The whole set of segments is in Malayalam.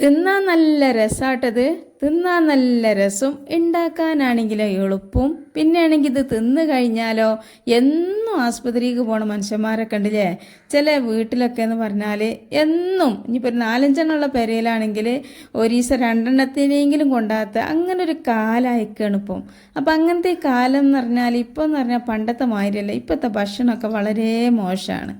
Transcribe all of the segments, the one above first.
തിന്നാൻ നല്ല രസാട്ടത്. തിന്നാൻ നല്ല രസം ഉണ്ടാക്കാനാണെങ്കിലോ എളുപ്പവും പിന്നെ ആണെങ്കിൽ ഇത് തിന്നു കഴിഞ്ഞാലോ എന്നും ആസ്പത്രിക്ക് പോണ മനുഷ്യന്മാരെ കണ്ടില്ലേ? ചില വീട്ടിലൊക്കെ എന്ന് പറഞ്ഞാൽ എന്നും ഇനിയിപ്പോൾ ഒരു നാലഞ്ചെണ്ണമുള്ള പെരയിലാണെങ്കിൽ ഒരു ദിവസം രണ്ടെണ്ണത്തിനെങ്കിലും കൊണ്ടാത്ത അങ്ങനെ ഒരു കാലായിക്കാണ് ഇപ്പം. അപ്പം അങ്ങനത്തെ കാലം എന്ന് പറഞ്ഞാൽ ഇപ്പം എന്ന് പറഞ്ഞാൽ പണ്ടത്തെ മാതിരിയല്ല. ഇപ്പോഴത്തെ ഭക്ഷണമൊക്കെ വളരെ മോശമാണ്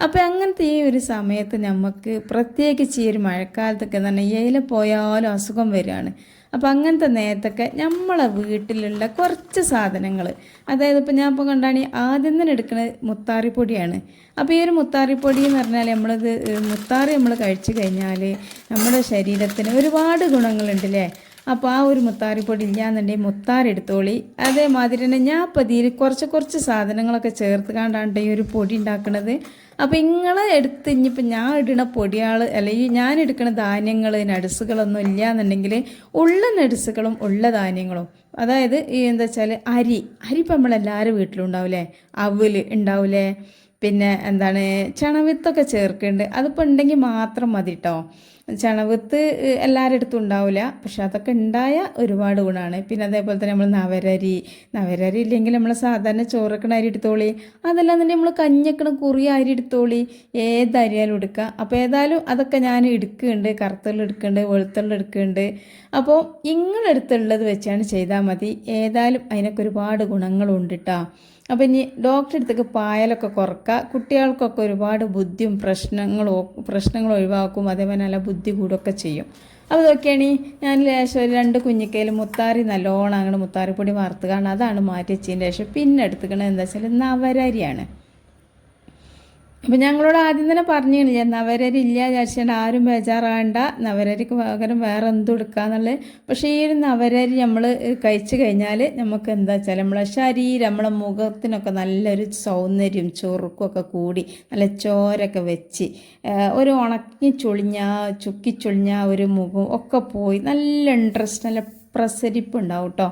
അപ്പോൾ അങ്ങനത്തെ ഈ ഒരു സമയത്ത് നമുക്ക് പ്രത്യേകിച്ച് ഈ ഒരു മഴക്കാലത്തൊക്കെ തന്നെ ഏല പോയാലും അസുഖം വരികയാണ് അപ്പോൾ അങ്ങനത്തെ നേരത്തൊക്കെ നമ്മളെ വീട്ടിലുള്ള കുറച്ച് സാധനങ്ങൾ അതായത് ഇപ്പോൾ ഞാൻ ഇപ്പോൾ കണ്ടാണ് ആദ്യം തന്നെ എടുക്കുന്നത് മുത്താറിപ്പൊടിയാണ്. അപ്പോൾ ഈ ഒരു മുത്താറിപ്പൊടി എന്ന് പറഞ്ഞാൽ നമ്മളിത് മുത്താറി നമ്മൾ കഴിച്ചു കഴിഞ്ഞാൽ നമ്മുടെ ശരീരത്തിന് ഒരുപാട് ഗുണങ്ങളുണ്ട് അല്ലേ അപ്പോൾ ആ ഒരു മുത്താറിപ്പൊടി ഇല്ലാന്നുണ്ടെങ്കിൽ മുത്താറി എടുത്തോളി. അതേമാതിരി തന്നെ ഞാൻ ഇതിൽ കുറച്ച് കുറച്ച് സാധനങ്ങളൊക്കെ ചേർത്ത് കണ്ടാണ്ട് ഈ ഒരു പൊടി ഉണ്ടാക്കുന്നത് അപ്പോൾ ഇങ്ങളെ എടുത്ത് ഇനിയിപ്പോൾ ഞാൻ ഇടുന്ന പൊടിയാൾ അല്ലെങ്കിൽ ഞാൻ എടുക്കുന്ന ധാന്യങ്ങൾ നടുസുകളൊന്നും ഇല്ല എന്നുണ്ടെങ്കിൽ ഉള്ള നടുസുകളും ഉള്ള ധാന്യങ്ങളും. അതായത് എന്താ വെച്ചാൽ അരി. അരി ഇപ്പം നമ്മളെല്ലാവരും വീട്ടിലും ഉണ്ടാവില്ലേ അവൽ ഉണ്ടാവില്ലേ പിന്നെ എന്താണ്? ചണവിത്തൊക്കെ ചേർക്കുന്നുണ്ട് അതിപ്പോൾ ഉണ്ടെങ്കിൽ മാത്രം മതി കേട്ടോ ചണവിത്ത് എല്ലാവരുടെ അടുത്തും ഉണ്ടാവില്ല പക്ഷെ അതൊക്കെ ഉണ്ടായ ഒരുപാട് ഗുണമാണ് പിന്നെ അതേപോലെ തന്നെ നമ്മൾ നവരരി നവരരി ഇല്ലെങ്കിൽ നമ്മൾ സാധാരണ ചോറക്കണ അരി എടുത്തോളി. അതല്ലാന്നുണ്ടെങ്കിൽ നമ്മൾ കഞ്ഞക്കണ കുറി അരി എടുത്തോളി. ഏത് അരിയാലും എടുക്കുക അപ്പോൾ ഏതായാലും അതൊക്കെ ഞാൻ എടുക്കുന്നുണ്ട്. കറുത്തുള്ള എടുക്കുന്നുണ്ട് വെളുത്തുള്ള എടുക്കുന്നുണ്ട്. അപ്പോൾ ഇങ്ങളെടുത്തുള്ളത് വെച്ചാണ് ചെയ്താൽ മതി. ഏതായാലും അതിനൊക്കെ ഒരുപാട് ഗുണങ്ങളുണ്ട് കേട്ടോ അപ്പോൾ ഇനി ഡോക്ടറെ അടുത്തേക്ക് പായലൊക്കെ കുറക്കുക കുട്ടികൾക്കൊക്കെ ഒരുപാട് ബുദ്ധിയും പ്രശ്നങ്ങളും പ്രശ്നങ്ങൾ ഒഴിവാക്കും. അതേപോലെ നല്ല ബുദ്ധി കൂടുകയൊക്കെ ചെയ്യും. അപ്പോൾ ഇതൊക്കെയാണ് ഞാൻ ലേശം ഒരു രണ്ട് കുഞ്ഞിക്കയിൽ മുത്താറി നല്ലോണം അങ്ങോട്ട് മുത്താറിപ്പൊടി വറുത്ത് കാണാം. അതാണ് മാറ്റി ശേഷം പിന്നെ എടുത്തുക്കണത് എന്താ വെച്ചാൽ നവരരിയാണ്. അപ്പം ഞങ്ങളോട് ആദ്യം തന്നെ പറഞ്ഞില്ല നവരരി ഇല്ല വിചാരിച്ചാൽ ആരും ബേജാറാകണ്ട നവരരിക്ക് പകരം വേറെ എന്തും എടുക്കാന്നുള്ളത് പക്ഷേ ഈ ഒരു നവരരി നമ്മൾ കഴിച്ചു കഴിഞ്ഞാൽ നമുക്ക് എന്താ വെച്ചാൽ നമ്മളെ ശരീരം നമ്മളെ മുഖത്തിനൊക്കെ നല്ലൊരു സൗന്ദര്യം ചൊറുക്കൊക്കെ കൂടി നല്ല ചോരൊക്കെ വെച്ച് ഒരു ഉണക്കി ചൊളിഞ്ഞ ചുക്കി ചൊളിഞ്ഞ ഒരു മുഖം ഒക്കെ പോയി നല്ല ഇൻട്രസ്റ്റ് നല്ല പ്രസരിപ്പ് ഉണ്ടാവും കേട്ടോ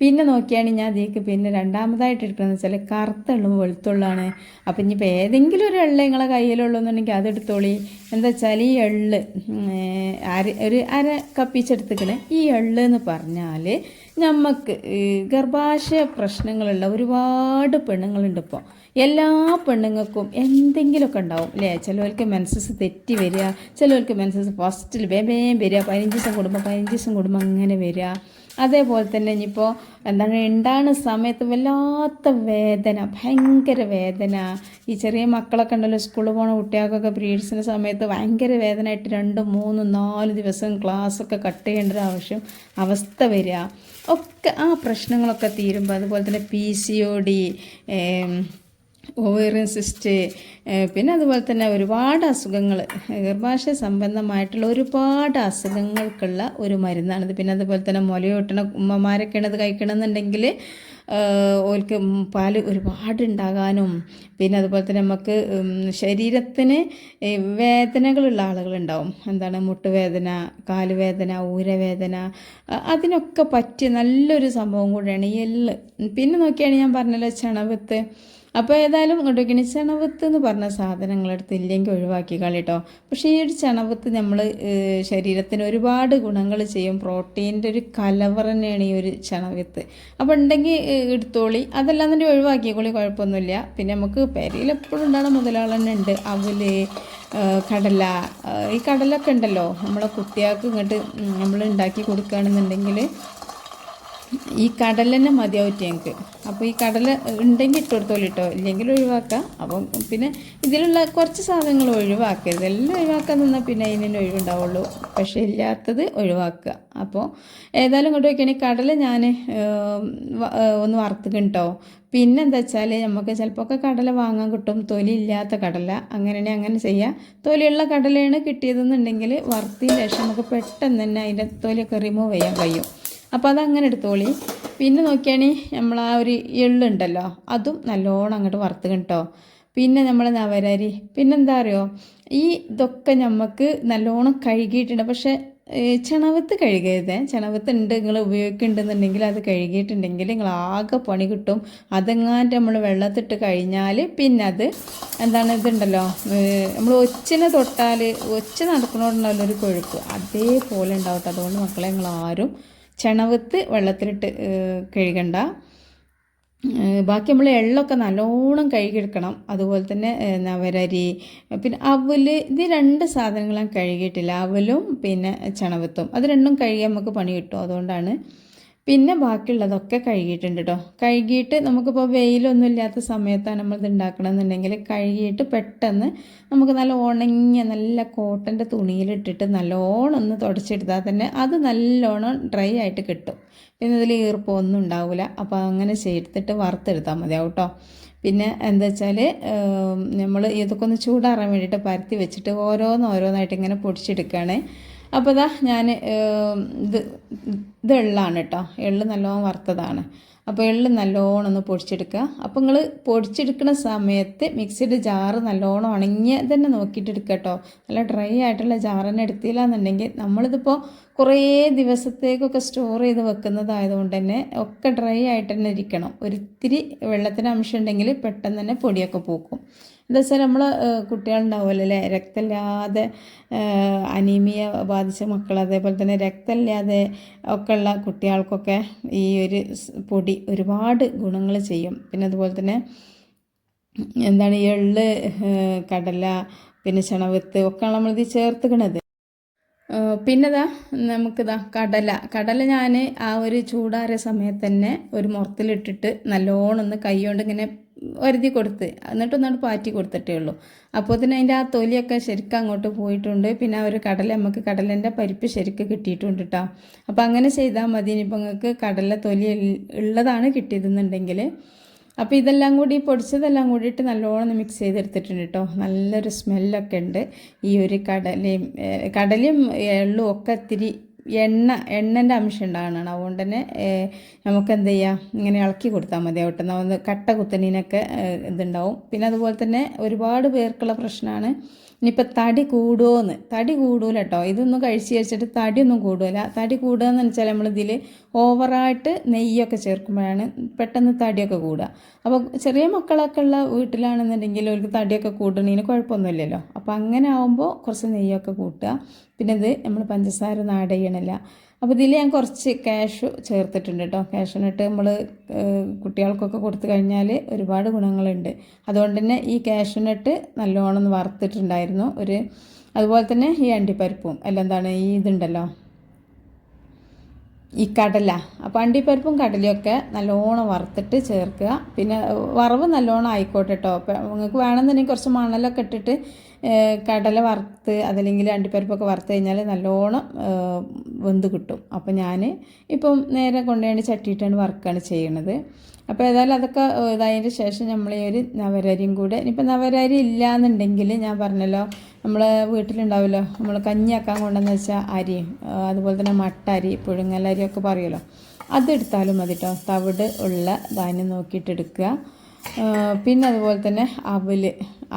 പിന്നെ നോക്കിയാണ് ഞാൻ അതിലേക്ക് പിന്നെ രണ്ടാമതായിട്ട് എടുക്കുന്നത് വെച്ചാൽ കറുത്ത എള്ളും വെളുത്തുള്ളാണ്. അപ്പം ഇനിയിപ്പോൾ ഏതെങ്കിലും ഒരു എള്ള നിങ്ങളെ കയ്യിലുള്ളൂന്നുണ്ടെങ്കിൽ അതെടുത്തോളി. എന്താ വെച്ചാൽ ഈ എള്ള് അര ഒരു അര കപ്പിച്ചെടുത്തിക്കണേ ഈ എള്ള് എന്ന് പറഞ്ഞാൽ നമുക്ക് ഗർഭാശയ പ്രശ്നങ്ങളുള്ള ഒരുപാട് പെണ്ണുങ്ങളുണ്ട് ഇപ്പോൾ എല്ലാ പെണ്ണുങ്ങൾക്കും എന്തെങ്കിലുമൊക്കെ ഉണ്ടാവും അല്ലേ ചിലവർക്ക് മെൻസസ് തെറ്റി വരിക ചിലവർക്ക് മെൻസസ് ഫസ്റ്റിൽ വേഗം വരിക പതിനഞ്ച് ദിവസം കൂടുമ്പോൾ പതിനഞ്ച് ദിവസം കൂടുമ്പോൾ അങ്ങനെ വരിക. അതേപോലെ തന്നെ ഇനിയിപ്പോൾ എന്താണ് ഉണ്ടാകുന്ന സമയത്ത് വല്ലാത്ത വേദന ഭയങ്കര വേദന. ഈ ചെറിയ മക്കളൊക്കെ ഉണ്ടല്ലോ സ്കൂളിൽ പോകുന്ന കുട്ടികൾക്കൊക്കെ പീരീഡ്സിന്റെ സമയത്ത് ഭയങ്കര വേദനയായിട്ട് രണ്ട് മൂന്ന് നാല് ദിവസം ക്ലാസ്സൊക്കെ കട്ട് ചെയ്യേണ്ട ഒരു ആവശ്യം അവസ്ഥ വരിക. ഒക്കെ ആ പ്രശ്നങ്ങളൊക്കെ തീരുമ്പോൾ അതുപോലെ തന്നെ P C O D ovarian cyst പിന്നെ അതുപോലെ തന്നെ ഒരുപാട് അസുഖങ്ങൾ ഗർഭാശയ സംബന്ധമായിട്ടുള്ള ഒരുപാട് അസുഖങ്ങൾക്കുള്ള ഒരു മരുന്നാണിത്. പിന്നെ അതുപോലെ തന്നെ മുലയൂട്ടണ ഉമ്മമാരൊക്കെയാണ് ഇത് കഴിക്കണമെന്നുണ്ടെങ്കിൽ ഓൽക്ക് പാൽ ഒരുപാട് ഉണ്ടാകാനും പിന്നെ അതുപോലെ തന്നെ നമുക്ക് ശരീരത്തിന് വേദനകളുള്ള ആളുകളുണ്ടാവും. എന്താണ് മുട്ടുവേദന കാലുവേദന ഊരവേദന അതിനൊക്കെ പറ്റിയ നല്ലൊരു സംഭവം കൂടിയാണ് എള്ള്. പിന്നെ നോക്കിയാണ് ഞാൻ പറഞ്ഞല്ലോ ചണവത്ത്. അപ്പോൾ ഏതായാലും ഇങ്ങോട്ടേക്കിനി ചണവത്ത് എന്ന് പറഞ്ഞ സാധനങ്ങളെടുത്ത് ഇല്ലെങ്കിൽ ഒഴിവാക്കി കളിട്ടോ പക്ഷേ ഈ ഒരു ചണവത്ത് നമ്മൾ ശരീരത്തിന് ഒരുപാട് ഗുണങ്ങൾ ചെയ്യും. പ്രോട്ടീന്റെ ഒരു കലവർ തന്നെയാണ് ഈ ഒരു ചണവത്ത്. അപ്പോൾ ഉണ്ടെങ്കിൽ എടുത്തോളി. അതെല്ലാം തന്നെ ഒഴിവാക്കിക്കോളി കുഴപ്പമൊന്നുമില്ല. പിന്നെ നമുക്ക് പെരയിൽ എപ്പോഴും ഉണ്ടാകുന്ന മുതലാൾ തന്നെ ഉണ്ട്. അവൽ കടല ഈ കടലൊക്കെ ഉണ്ടല്ലോ. നമ്മളെ കുട്ടികൾക്ക് ഇങ്ങോട്ട് നമ്മൾ ഉണ്ടാക്കി കൊടുക്കുകയാണെന്നുണ്ടെങ്കിൽ ഈ കടൽ തന്നെ മതിയാവും ഞങ്ങൾക്ക് അപ്പോൾ ഈ കടൽ ഉണ്ടെങ്കിൽ ഇട്ട് കൊടുത്തോളൂ കേട്ടോ ഇല്ലെങ്കിൽ ഒഴിവാക്കാം. അപ്പം പിന്നെ ഇതിലുള്ള കുറച്ച് സാധനങ്ങൾ ഒഴിവാക്കരുത്. എല്ലാം ഒഴിവാക്കാൻ നിന്നാൽ പിന്നെ അതിന് ഒഴിവുണ്ടാവുള്ളൂ. പക്ഷേ ഇല്ലാത്തത് ഒഴിവാക്കുക. അപ്പോൾ ഏതായാലും കൊണ്ട് വയ്ക്കുകയാണെങ്കിൽ കടൽ ഞാൻ ഒന്ന് വറുത്തുക്കും കേട്ടോ പിന്നെ എന്താ വെച്ചാൽ നമുക്ക് ചിലപ്പോൾ ഒക്കെ കടല വാങ്ങാൻ കിട്ടും. തൊലി ഇല്ലാത്ത കടല. അങ്ങനെയാണെങ്കിൽ അങ്ങനെ ചെയ്യാം. തൊലിയുള്ള കടലയാണ് കിട്ടിയതെന്നുണ്ടെങ്കിൽ വറുത്തതിന് ശേഷം നമുക്ക് പെട്ടെന്ന് തന്നെ അതിന്റെ തൊലിയൊക്കെ റിമൂവ് ചെയ്യാൻ കഴിയും. അപ്പോൾ അതങ്ങനെ എടുത്തോളി. പിന്നെ നോക്കിയാണെങ്കിൽ നമ്മൾ ആ ഒരു എള്ളുണ്ടല്ലോ അതും നല്ലോണം അങ്ങോട്ട് വറുത്ത് കേട്ടോ പിന്നെ നമ്മൾ നവരരി പിന്നെന്താ അറിയോ ഈ ഇതൊക്കെ നമുക്ക് നല്ലോണം കഴുകിയിട്ടുണ്ട്. പക്ഷേ ചണവത്ത് കഴുകരുത്. ചണവത്ത് ഉണ്ട് നിങ്ങൾ ഉപയോഗിക്കുന്നുണ്ടെന്നുണ്ടെങ്കിൽ അത് കഴുകിയിട്ടുണ്ടെങ്കിൽ നിങ്ങൾ ആകെ പണി കിട്ടും. അതെങ്ങാണ്ട് നമ്മൾ വെള്ളത്തിട്ട് കഴിഞ്ഞാൽ പിന്നെ അത് എന്താണ് ഇതുണ്ടല്ലോ നമ്മൾ ഒച്ചിനെ തൊട്ടാൽ ഒച്ച നടക്കണോണ്ടല്ലോ ഒരു കൊഴുപ്പ്. അതേപോലെ ഉണ്ടാവട്ടെ ട്ടോ. അതുകൊണ്ട് മക്കളെ നിങ്ങൾ ആരും ചണവത്ത് വെള്ളത്തിലിട്ട് കഴുകണ്ട. ബാക്കി നമ്മൾ എള്ളൊക്കെ നല്ലോണം കഴുകിയെടുക്കണം. അതുപോലെ തന്നെ നവരരി പിന്നെ അവൽ ഇത് രണ്ട് സാധനങ്ങളും കഴുകിയിട്ടില്ല. അവലും പിന്നെ ചണവത്തും. അത് രണ്ടും കഴുകി നമുക്ക് പണി കിട്ടും. അതുകൊണ്ടാണ് പിന്നെ ബാക്കിയുള്ളതൊക്കെ കഴുകിയിട്ടുണ്ട് കേട്ടോ കഴുകിയിട്ട് നമുക്കിപ്പോൾ വെയിലൊന്നും ഇല്ലാത്ത സമയത്താണ് നമ്മൾ ഇത് ഉണ്ടാക്കണമെന്നുണ്ടെങ്കിൽ കഴുകിയിട്ട് പെട്ടെന്ന് നമുക്ക് നല്ല ഉണങ്ങിയ നല്ല കോട്ടന്റെ തുണിയിലിട്ടിട്ട് നല്ലോണം ഒന്ന് തുടച്ചെടുത്താൽ തന്നെ അത് നല്ലോണം ഡ്രൈ ആയിട്ട് കിട്ടും. പിന്നെ ഇതിൽ ഈർപ്പമൊന്നും ഉണ്ടാവില്ല. അപ്പോൾ അങ്ങനെ ചെയ്തിട്ട് വറുത്തെടുത്താൽ മതിയാവും കേട്ടോ പിന്നെ എന്താ വെച്ചാൽ നമ്മൾ ഇതൊക്കെ ഒന്ന് ചൂടാറാൻ വേണ്ടിയിട്ട് പരത്തി വെച്ചിട്ട് ഓരോന്നോരോന്നായിട്ട് ഇങ്ങനെ പൊടിച്ചെടുക്കുകയാണ്. അപ്പോൾ ഇതാ ഞാൻ ഇത് ഇത് എള്ളാണ് കേട്ടോ എള്ള് നല്ലോണം വറുത്തതാണ്. അപ്പോൾ എള്ള് നല്ലോണം ഒന്ന് പൊടിച്ചെടുക്കുക. അപ്പോൾ നിങ്ങൾ പൊടിച്ചെടുക്കുന്ന സമയത്ത് മിക്സിയുടെ ജാറ് നല്ലോണം ഉണങ്ങിയ തന്നെ നോക്കിയിട്ട് എടുക്കുക കേട്ടോ നല്ല ഡ്രൈ ആയിട്ടുള്ള ജാർ തന്നെ എടുത്തില്ല എന്നുണ്ടെങ്കിൽ നമ്മളിതിപ്പോൾ കുറേ ദിവസത്തേക്കൊക്കെ സ്റ്റോർ ചെയ്ത് വെക്കുന്നതായതുകൊണ്ട് തന്നെ ഒക്കെ ഡ്രൈ ആയിട്ട് തന്നെ ഇരിക്കണം. ഒരിത്തിരി വെള്ളത്തിന് അംശം ഉണ്ടെങ്കിൽ പെട്ടെന്ന് തന്നെ പൊടിയൊക്കെ പൂക്കും. എന്താ വെച്ചാൽ നമ്മൾ കുട്ടികളുണ്ടാവുമല്ലോ അല്ലേ രക്തമില്ലാതെ അനീമിയ ബാധിച്ച മക്കൾ അതേപോലെ തന്നെ രക്തമില്ലാതെ ഒക്കെ ഉള്ള കുട്ടികൾക്കൊക്കെ ഈ ഒരു പൊടി ഒരുപാട് ഗുണങ്ങൾ ചെയ്യും. പിന്നെ അതുപോലെ തന്നെ എന്താണ് എള്ള് കടല പിന്നെ ചണവത്ത് ഒക്കെയാണ് നമ്മളിത് ചേർത്തുക്കണത്. പിന്നെതാ നമുക്കിതാ കടല. കടല ഞാൻ ആ ഒരു ചൂടാറിയ സമയത്ത് തന്നെ ഒരു മുറത്തിലിട്ടിട്ട് നല്ലോണം ഒന്ന് കൈ കൊണ്ട് ഇങ്ങനെ ഒരുതി കൊടുത്ത്. എന്നിട്ടൊന്നാണ് പാറ്റി കൊടുത്തിട്ടേ ഉള്ളൂ. അപ്പോൾ തന്നെ അതിന്റെ ആ തൊലിയൊക്കെ ശരിക്കും അങ്ങോട്ട് പോയിട്ടുണ്ട്. പിന്നെ ആ ഒരു കടല നമുക്ക് കടലന്റെ പരിപ്പ് ശരിക്കും കിട്ടിയിട്ടുണ്ട് കേട്ടോ അപ്പോൾ അങ്ങനെ ചെയ്താൽ മതി. ഇനിയിപ്പോൾ നിങ്ങൾക്ക് കടല തൊലി ഉള്ളതാണ് കിട്ടിയതെന്നുണ്ടെങ്കിൽ അപ്പോൾ ഇതെല്ലാം കൂടി പൊടിച്ചതെല്ലാം കൂടിയിട്ട് നല്ലോണം മിക്സ് ചെയ്തെടുത്തിട്ടുണ്ട് കേട്ടോ നല്ലൊരു സ്മെല്ലൊക്കെ ഉണ്ട്. ഈ ഒരു കടലയും കടലയും എള്ളും ഒക്കെ ഇത്തിരി എണ്ണ എണ്ണന്റെ അംശം ഉണ്ടാകണം അതുകൊണ്ട് തന്നെ നമുക്ക് എന്ത് ചെയ്യാം ഇങ്ങനെ ഇളക്കി കൊടുത്താൽ മതി. ആവട്ടെ ഒന്ന് കട്ട കുത്തണീനൊക്കെ ഇതുണ്ടാവും. പിന്നെ അതുപോലെ തന്നെ ഒരുപാട് പേർക്കുള്ള പ്രശ്നമാണ് ഇനിയിപ്പോൾ തടി കൂടുമോയെന്ന് തടി കൂടൂല കേട്ടോ ഇതൊന്നും കഴിച്ച് കഴിച്ചിട്ട് തടിയൊന്നും കൂടുകയില്ല തടി കൂടുക എന്ന് വെച്ചാൽ നമ്മളിതിൽ ഓവറായിട്ട് നെയ്യൊക്കെ ചേർക്കുമ്പോഴാണ് പെട്ടെന്ന് തടിയൊക്കെ കൂടുക. അപ്പോൾ ചെറിയ മക്കളൊക്കെ ഉള്ള വീട്ടിലാണെന്നുണ്ടെങ്കിൽ അവർക്ക് തടിയൊക്കെ കൂട്ടണതിന് കുഴപ്പമൊന്നുമില്ലല്ലോ. അപ്പോൾ അങ്ങനെ ആകുമ്പോൾ കുറച്ച് നെയ്യൊക്കെ കൂട്ടുക. പിന്നെ ഇത് നമ്മൾ പഞ്ചസാര നാട് അപ്പോൾ ഇതിൽ ഞാൻ കുറച്ച് ക്യാഷ് ചേർത്തിട്ടുണ്ട് കേട്ടോ ക്യാഷിനിട്ട് നമ്മൾ കുട്ടികൾക്കൊക്കെ കൊടുത്തു കഴിഞ്ഞാൽ ഒരുപാട് ഗുണങ്ങളുണ്ട്. അതുകൊണ്ട് തന്നെ ഈ ക്യാഷിനിട്ട് നല്ലോണം വറുത്തിട്ടുണ്ടായിരുന്നു. ഒരു അതുപോലെ തന്നെ ഈ അണ്ടിപ്പരിപ്പും. അല്ല എന്താണ് ഈ ഇതുണ്ടല്ലോ. ഈ കടല. അപ്പോൾ അണ്ടിപ്പരിപ്പും കടലയൊക്കെ നല്ലോണം വറുത്തിട്ട് ചേർക്കുക. പിന്നെ വറവ് നല്ലോണം ആയിക്കോട്ടെ കേട്ടോ നിങ്ങൾക്ക് വേണമെന്നുണ്ടെങ്കിൽ കുറച്ച് മണലൊക്കെ ഇട്ടിട്ട് കടല വറുത്ത് അതല്ലെങ്കിൽ അണ്ടിപ്പരിപ്പൊക്കെ വറുത്ത് കഴിഞ്ഞാൽ നല്ലോണം വെന്ത് കിട്ടും. അപ്പോൾ ഞാൻ ഇപ്പം നേരെ കൊണ്ടുപോയി ചട്ടിയിട്ടാണ് വർക്കാണ് ചെയ്യണത്. അപ്പോൾ ഏതായാലും അതൊക്കെ ഇതായതിന് ശേഷം നമ്മൾ ഈ ഒരു നവരരിയും കൂടെ ഇനിയിപ്പോൾ നവരരി ഇല്ല എന്നുണ്ടെങ്കിൽ ഞാൻ പറഞ്ഞല്ലോ നമ്മൾ വീട്ടിലുണ്ടാവുമല്ലോ നമ്മൾ കഞ്ഞിയാക്കാൻ കൊണ്ടെന്ന് വെച്ചാൽ അരി അതുപോലെ തന്നെ മട്ട അരി പുഴുങ്ങലരി ഒക്കെ പറയുമല്ലോ അതെടുത്താലും മതി കേട്ടോ തവിട് ഉള്ള ധാന്യം നോക്കിയിട്ട് എടുക്കുക. ആ, പിന്നെ അതുപോലെ തന്നെ അവൽ.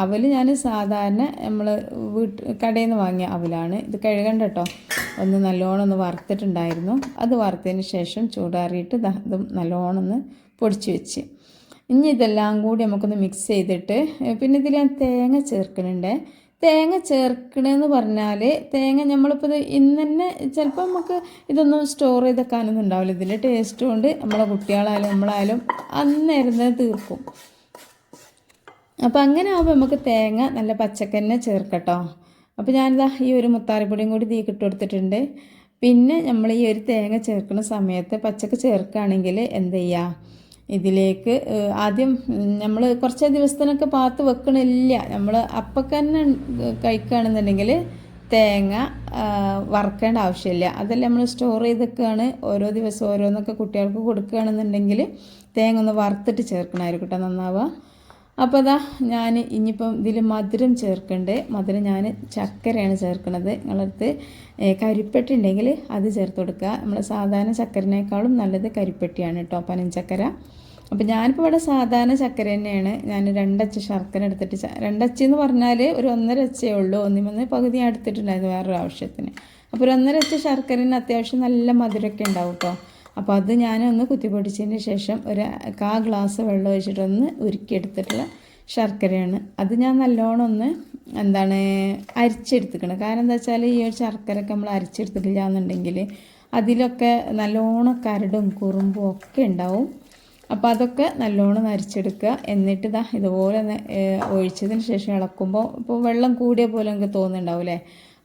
അവൽ ഞാൻ സാധാരണ നമ്മൾ വീട്ട് കടയിൽ നിന്ന് വാങ്ങിയ അവലാണ്. ഇത് കഴുകണ്ട കേട്ടോ ഒന്ന് നല്ലോണം ഒന്ന് വറുത്തിട്ടുണ്ടായിരുന്നു. അത് വറുത്തതിന് ശേഷം ചൂടാറിയിട്ട് ഇത് നല്ലോണം ഒന്ന് പൊടിച്ച് വെച്ച്. ഇനി ഇതെല്ലാം കൂടി നമുക്കൊന്ന് മിക്സ് ചെയ്തിട്ട് പിന്നെ ഇതിൽ ഞാൻ തേങ്ങ ചേർക്കുന്നുണ്ട് തേങ്ങ ചേർക്കണമെന്ന് പറഞ്ഞാൽ തേങ്ങ നമ്മളിപ്പോൾ ഇത് ഇന്ന് തന്നെ ചിലപ്പോൾ നമുക്ക് ഇതൊന്നും സ്റ്റോർ ചെയ്ത് വെക്കാനൊന്നും ഉണ്ടാവില്ല. ഇതിന്റെ ടേസ്റ്റ് കൊണ്ട് നമ്മളെ കുട്ടികളായാലും നമ്മളായാലും അന്നേരം തന്നെ തീർക്കും. അപ്പോൾ അങ്ങനെ ആകുമ്പോൾ നമുക്ക് തേങ്ങ നല്ല പച്ചക്കന്നെ ചേർക്കട്ടോ. അപ്പോൾ ഞാനിതാ ഈ ഒരു മുത്താറിപ്പൊടിയും കൂടി തീ കൊടുത്തിട്ടുണ്ട്. പിന്നെ നമ്മൾ ഈ ഒരു തേങ്ങ ചേർക്കുന്ന സമയത്ത് പച്ചക്ക് ചേർക്കുകയാണെങ്കിൽ എന്ത് ചെയ്യുക ഇതിലേക്ക് ആദ്യം നമ്മൾ കുറച്ച് ദിവസത്തിനൊക്കെ പാത്ത് വെക്കണില്ല. നമ്മൾ അപ്പൊക്കെ തന്നെ കഴിക്കുകയാണെന്നുണ്ടെങ്കിൽ തേങ്ങ വറക്കേണ്ട ആവശ്യമില്ല. അതെല്ലാം നമ്മൾ സ്റ്റോർ ചെയ്തൊക്കെയാണ് ഓരോ ദിവസം ഓരോന്നൊക്കെ കുട്ടികൾക്ക് കൊടുക്കുകയാണെന്നുണ്ടെങ്കിൽ തേങ്ങ ഒന്ന് വറുത്തിട്ട് ചേർക്കണമായിരിക്കും കേട്ടോ നന്നാവുക. അപ്പോൾ അതാ ഞാൻ ഇനിയിപ്പം ഇതിൽ മധുരം ചേർക്കണ്ടേ? മധുരം ഞാൻ ചക്കരയാണ് ചേർക്കുന്നത് നിങ്ങളടുത്ത് കരിപ്പെട്ടി ഉണ്ടെങ്കിൽ അത് ചേർത്ത് കൊടുക്കുക. നമ്മൾ സാധാരണ ചക്കരനേക്കാളും നല്ലത് കരിപ്പെട്ടിയാണ് കേട്ടോ പനഞ്ചക്കര. അപ്പോൾ ഞാനിപ്പോൾ ഇവിടെ സാധാരണ ചക്കര തന്നെയാണ്. ഞാൻ രണ്ടച്ച ശർക്കര എടുത്തിട്ട് രണ്ടച്ചി എന്ന് പറഞ്ഞാൽ ഒരു ഒന്നര അച്ചേ ഉള്ളൂ. ഒന്നിമൊന്ന് പകുതി ഞാൻ എടുത്തിട്ടുണ്ടായിരുന്നു വേറൊരു ആവശ്യത്തിന്. അപ്പോൾ ഒരു ഒന്നര അച്ച ശർക്കരന് അത്യാവശ്യം നല്ല മധുരമൊക്കെ ഉണ്ടാവും കേട്ടോ. അപ്പോൾ അത് ഞാനൊന്ന് കുത്തിപ്പൊടിച്ചതിന് ശേഷം ഒരു കാ ഗ്ലാസ് വെള്ളം ഒഴിച്ചിട്ടൊന്ന് ഉരുക്കിയെടുത്തിട്ടുള്ള ശർക്കരയാണ്. അത് ഞാൻ നല്ലോണം ഒന്ന് എന്താണ് അരിച്ചെടുത്തിക്കണം. കാരണം എന്താ വെച്ചാൽ ഈ ഒരു ശർക്കരയൊക്കെ നമ്മൾ അരിച്ചെടുത്തിട്ടില്ല എന്നുണ്ടെങ്കിൽ അതിലൊക്കെ നല്ലോണം കരടും കുറുമ്പും ഒക്കെ ഉണ്ടാവും. അപ്പോൾ അതൊക്കെ നല്ലോണം നരിച്ചെടുക്കുക എന്നിട്ട് ഇതാ ഇതുപോലെ ഒഴിച്ചതിന് ശേഷം ഇളക്കുമ്പോൾ ഇപ്പോൾ വെള്ളം കൂടിയ പോലെ നമുക്ക് തോന്നുന്നുണ്ടാവും അല്ലേ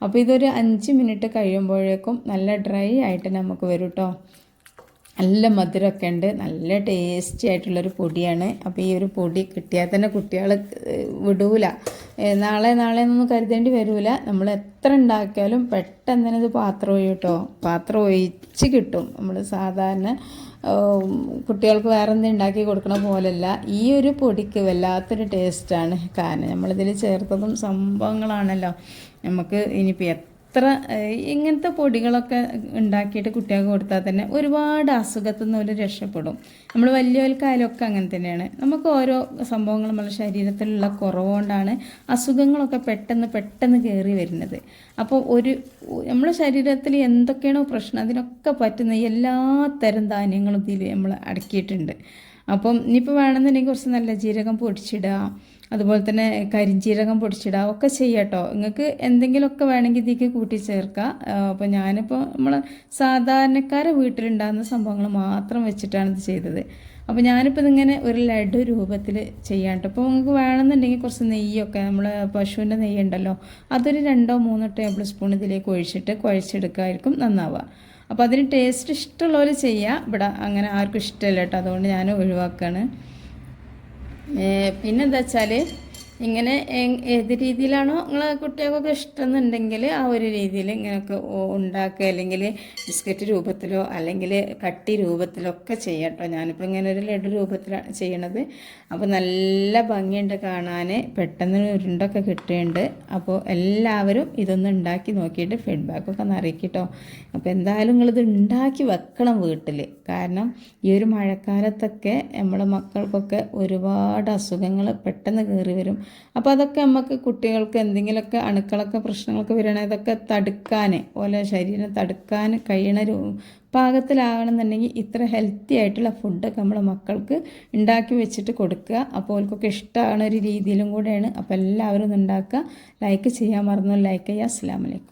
അപ്പോൾ ഇതൊരു അഞ്ച് മിനിറ്റ് കഴിയുമ്പോഴേക്കും നല്ല ഡ്രൈ ആയിട്ട് നമുക്ക് വരും കേട്ടോ നല്ല മധുരമൊക്കെ ഉണ്ട്. നല്ല ടേസ്റ്റി ആയിട്ടുള്ളൊരു പൊടിയാണ്. അപ്പോൾ ഈ ഒരു പൊടി കിട്ടിയാൽ തന്നെ കുട്ടികൾ വിടൂല. നാളെ നാളെ എന്നൊന്നും കരുതേണ്ടി വരില്ല നമ്മൾ എത്ര ഉണ്ടാക്കിയാലും പെട്ടെന്ന് തന്നെ ഇത് പാത്രം ഒഴി കേട്ടോ പാത്രം ഒഴിച്ച് കിട്ടും. നമ്മൾ സാധാരണ കുട്ടികൾക്ക് വേറെ എന്തെങ്കിലും ഉണ്ടാക്കി കൊടുക്കണ പോലെയല്ല ഈ ഒരു പൊടിക്ക് വല്ലാത്തൊരു ടേസ്റ്റാണ് കാരണം നമ്മളിതിൽ ചേർത്തതും സംഭവങ്ങളാണല്ലോ. നമുക്ക് ഇനിയിപ്പോൾ എത്ര ഇങ്ങനത്തെ പൊടികളൊക്കെ ഉണ്ടാക്കിയിട്ട് കുട്ടികൾക്ക് കൊടുത്താൽ തന്നെ ഒരുപാട് അസുഖത്തിൽ നിന്ന് രക്ഷപ്പെടും. നമ്മൾ വലിയവർക്കായാലൊക്കെ അങ്ങനെ തന്നെയാണ്. നമുക്ക് ഓരോ സംഭവങ്ങൾ നമ്മുടെ ശരീരത്തിലുള്ള കുറവുകൊണ്ടാണ് അസുഖങ്ങളൊക്കെ പെട്ടെന്ന് പെട്ടെന്ന് കയറി വരുന്നത്. അപ്പോൾ ഒരു നമ്മുടെ ശരീരത്തിൽ എന്തൊക്കെയാണോ പ്രശ്നം അതിനൊക്കെ പറ്റുന്ന എല്ലാ തരം ധാന്യങ്ങളും ഇതിൽ നമ്മൾ അടക്കിയിട്ടുണ്ട്. അപ്പം ഇനിയിപ്പോൾ വേണമെന്നുണ്ടെങ്കിൽ കുറച്ച് നല്ല ജീരകം പൊടിച്ചിടുക. അതുപോലെ തന്നെ കരിഞ്ചീരകം പൊടിച്ചിടുക ഒക്കെ ചെയ്യാട്ടോ നിങ്ങൾക്ക് എന്തെങ്കിലുമൊക്കെ വേണമെങ്കിൽ ഇതിലേക്ക് കൂട്ടി ചേർക്കാം അപ്പോൾ ഞാനിപ്പോൾ നമ്മൾ സാധാരണക്കാരെ വീട്ടിലുണ്ടാകുന്ന സംഭവങ്ങൾ മാത്രം വെച്ചിട്ടാണ് ഇത് ചെയ്തത്. അപ്പോൾ ഞാനിപ്പോൾ ഇതിങ്ങനെ ഒരു ലഡു രൂപത്തിൽ ചെയ്യാം കേട്ടോ. അപ്പോൾ നിങ്ങൾക്ക് വേണമെന്നുണ്ടെങ്കിൽ കുറച്ച് നെയ്യൊക്കെ നമ്മൾ പശുവിന്റെ നെയ്യ് ഉണ്ടല്ലോ അതൊരു രണ്ടോ മൂന്നോ ടേബിൾ സ്പൂൺ ഇതിലേക്ക് ഒഴിച്ചിട്ട് കുഴച്ചെടുക്കായിരിക്കും നന്നാവുക. അപ്പോൾ അതിന് ടേസ്റ്റ് ഇഷ്ടമുള്ളവർ ചെയ്യുക. ഇവിടെ അങ്ങനെ ആർക്കും ഇഷ്ടമല്ല കേട്ടോ. അതുകൊണ്ട് ഞാൻ ഒഴിവാക്കുകയാണ്. പിന്നെന്താ വെച്ചാൽ ഇങ്ങനെ ഏത് രീതിയിലാണോ നിങ്ങളെ കുട്ടികൾക്കൊക്കെ ഇഷ്ടം എന്നുണ്ടെങ്കിൽ ആ ഒരു രീതിയിൽ ഇങ്ങനെയൊക്കെ ഉണ്ടാക്കുക. അല്ലെങ്കിൽ ബിസ്ക്കറ്റ് രൂപത്തിലോ അല്ലെങ്കിൽ കട്ടി രൂപത്തിലോ ഒക്കെ ചെയ്യട്ടോ ഞാനിപ്പോൾ ഇങ്ങനെ ഒരു ലഡു രൂപത്തിലാണ് ചെയ്യണത്. അപ്പോൾ നല്ല ഭംഗിയുണ്ട് കാണാൻ. പെട്ടെന്ന് ഉരുണ്ടൊക്കെ കിട്ടുന്നുണ്ട്. അപ്പോൾ എല്ലാവരും ഇതൊന്ന് ഉണ്ടാക്കി നോക്കിയിട്ട് ഫീഡ്ബാക്കൊക്കെ ഒന്ന് അറിയിക്കട്ടോ അപ്പോൾ എന്തായാലും നിങ്ങളിത് ഉണ്ടാക്കി വെക്കണം വീട്ടിൽ. കാരണം ഈ ഒരു മഴക്കാലത്തൊക്കെ നമ്മുടെ മക്കൾക്കൊക്കെ ഒരുപാട് അസുഖങ്ങൾ പെട്ടെന്ന് കയറി വരും. അപ്പോൾ അതൊക്കെ നമുക്ക് കുട്ടികൾക്ക് എന്തെങ്കിലുമൊക്കെ അണുക്കളൊക്കെ പ്രശ്നങ്ങളൊക്കെ വരികയാണെങ്കിൽ അതൊക്കെ തടുക്കാൻ ഓരോ ശരീരം തടുക്കാൻ കഴിയണ രൂ പാകത്തിലാകണമെന്നുണ്ടെങ്കിൽ ഇത്ര ഹെൽത്തി ആയിട്ടുള്ള ഫുഡൊക്കെ നമ്മൾ മക്കൾക്ക് ഉണ്ടാക്കി വെച്ചിട്ട് കൊടുക്കുക. അപ്പോൾ അവർക്കൊക്കെ ഇഷ്ടമാണ് ഒരു രീതിയിലും കൂടെയാണ്. അപ്പോൾ എല്ലാവരും ഉണ്ടാക്കുക ലൈക്ക് ചെയ്യാൻ മറന്നു ലൈക്ക് ചെയ്യുക. അസ്സാം വലൈക്കും